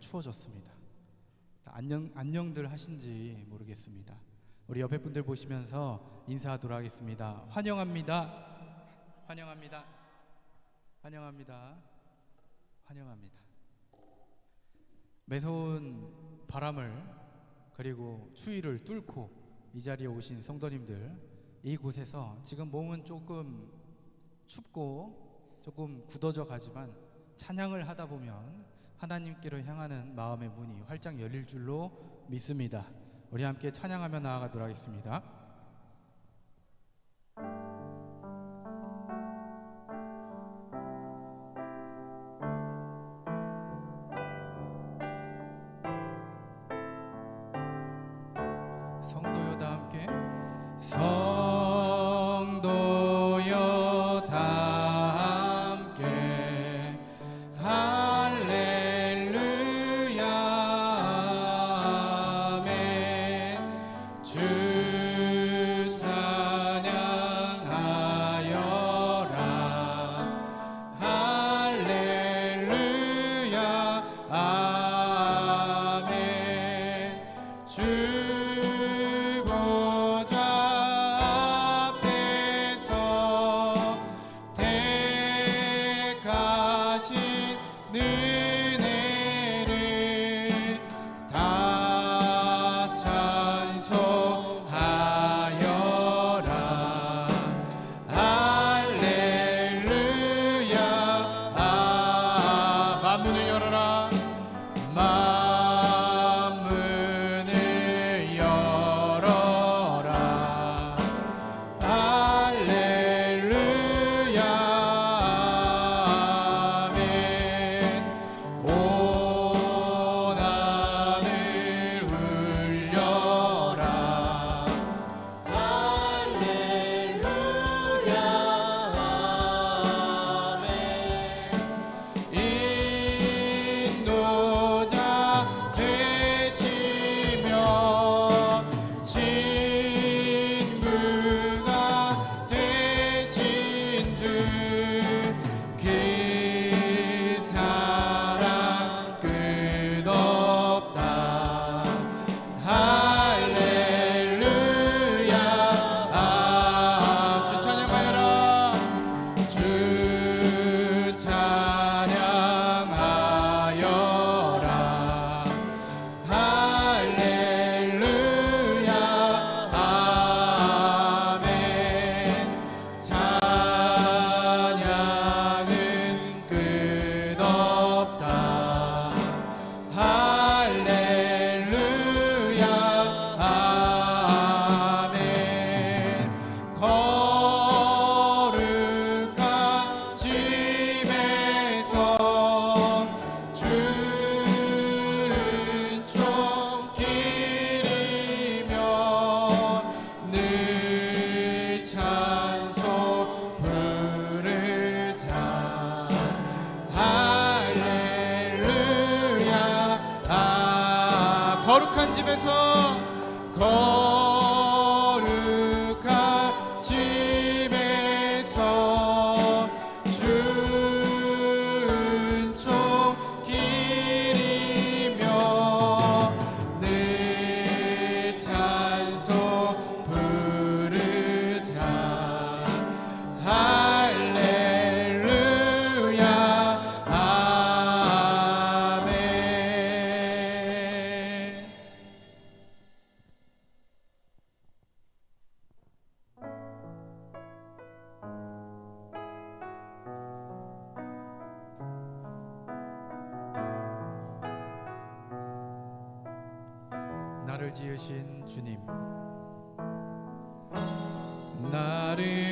추워졌습니다. 안녕 안녕들 하신지 모르겠습니다. 우리 옆에 분들 보시면서 인사하도록 하겠습니다. 환영합니다. 환영합니다. 환영합니다. 환영합니다. 매서운 바람을 그리고 추위를 뚫고 이 자리에 오신 성도님들 이곳에서 지금 몸은 조금 춥고 조금 굳어져 가지만 찬양을 하다 보면 하나님께로 향하는 마음의 문이 활짝 열릴 줄로 믿습니다. 우리 함께 찬양하며 나아가도록 하겠습니다. 나를 지으신 주님. 나를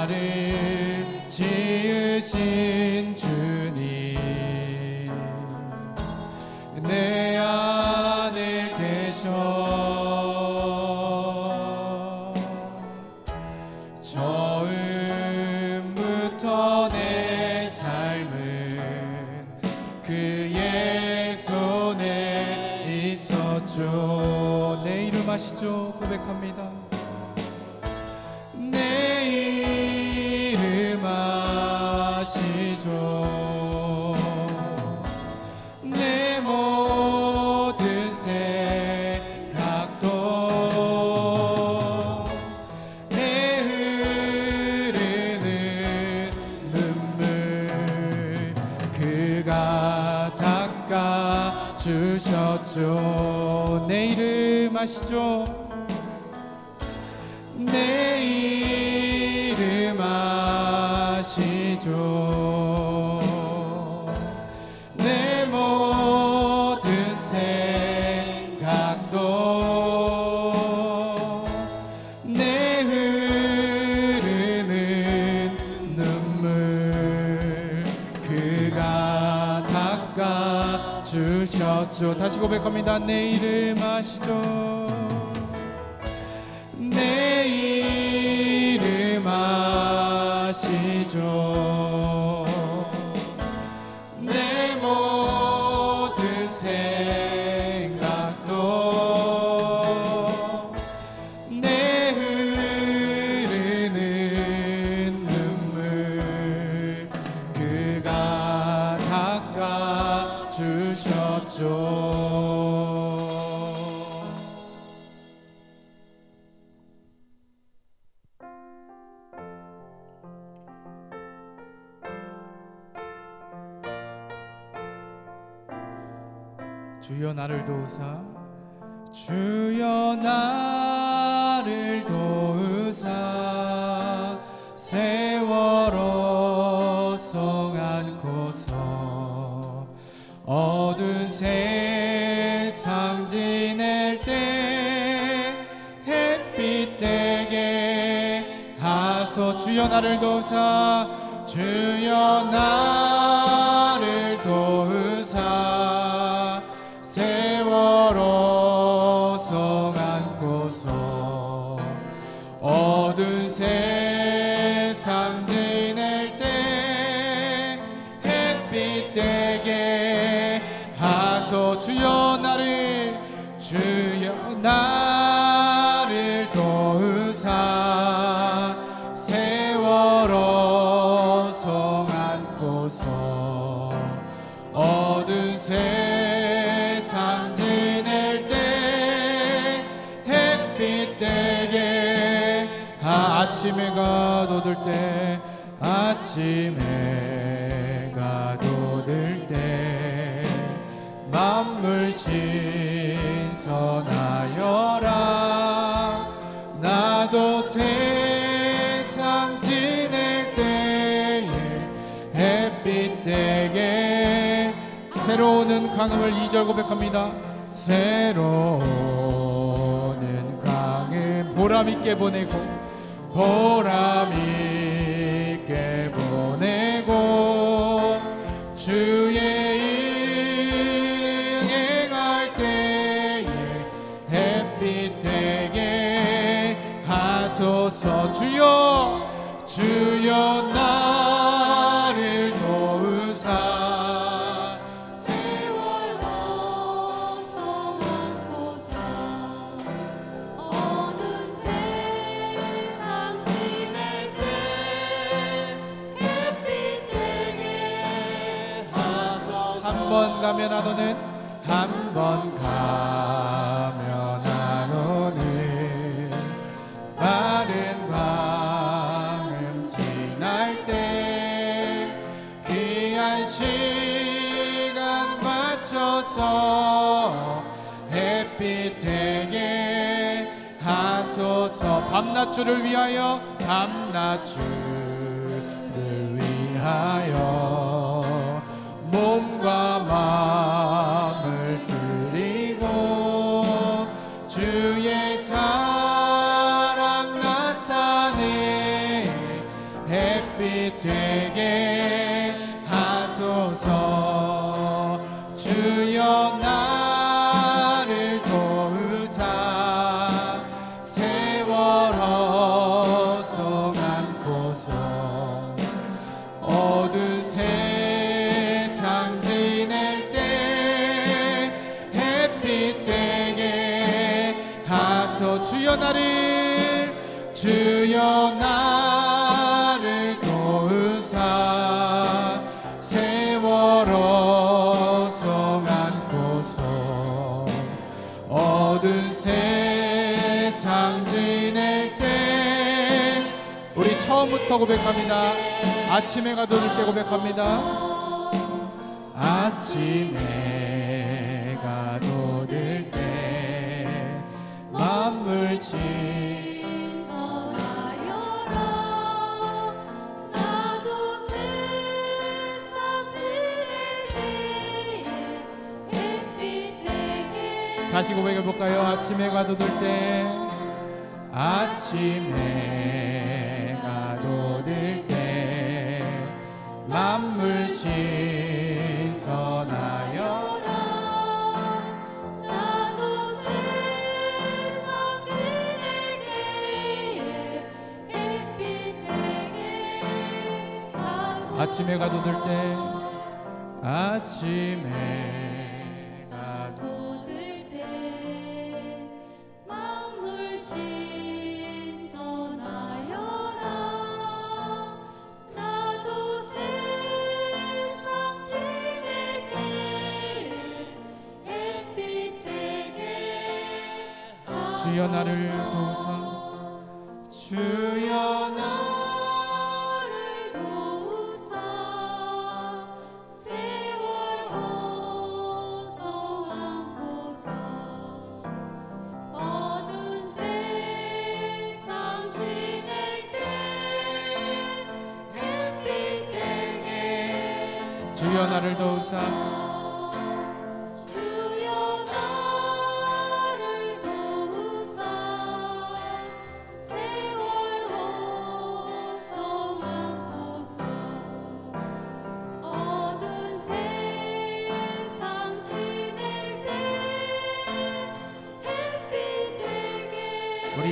나를 지으신 주님. 내 안에 계셔. 처음부터 내 삶은 그의 손에 있었죠. 내 이름 아시죠? 고백합니다. 그가 닦아 주셨죠. 내 이름 아시죠. 내 이름 아시죠 주셨죠 다시 고백합니다. 내 이름 아시죠 주여 나를 도우사. 주여 나를 도우사. 세월호 성 안고서 어두운 세상 지낼 때 햇빛 되게 하소. 주여 나를 도우사. 주여 나를 도우 나를 도우사 세월호 성 안고서 어두운 세상 지낼 때 햇빛 되게 아침해가 돋을 때 아침해가 돋을 때 만물 신 강음을 2절 고백합니다. 새로우는 강음 보람 있게 보내고 보람 있게 보내고 주 가면 안 오는 한 번 가면 안 오는 마른 밤은 지날 때 귀한 시간 맞춰서 햇빛 되게 하소서. 밤낮주를 위하여 밤낮주를 위하여 몸 과 마음 주여 나를 주여 나 도우사. 세월호 성안고서 어두운 세상 지낼 때 우리 처음부터 고백합니다. 아침에 가도 늦게 고백합니다. 아침에 만물 신선하여라. 나도 세상 지낼 때에 햇빛 되게 다시 고백해 볼까요? 아침에 가도 들때. 아침에 아침에 가도 들때 아침에 가도 모들 때 만물 신선하여라. 나도 세상 지낼 때에 햇빛 되게 주여 나를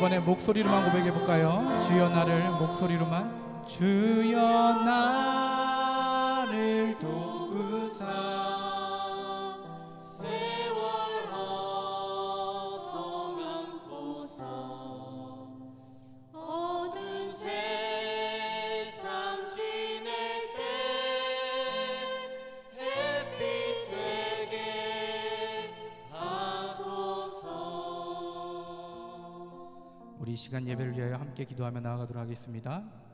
이번에 목소리로만 고백해 볼까요? 주여 나를 목소리로만 주여 나 시간 예배를 위하여 함께 기도하며 나아가도록 하겠습니다.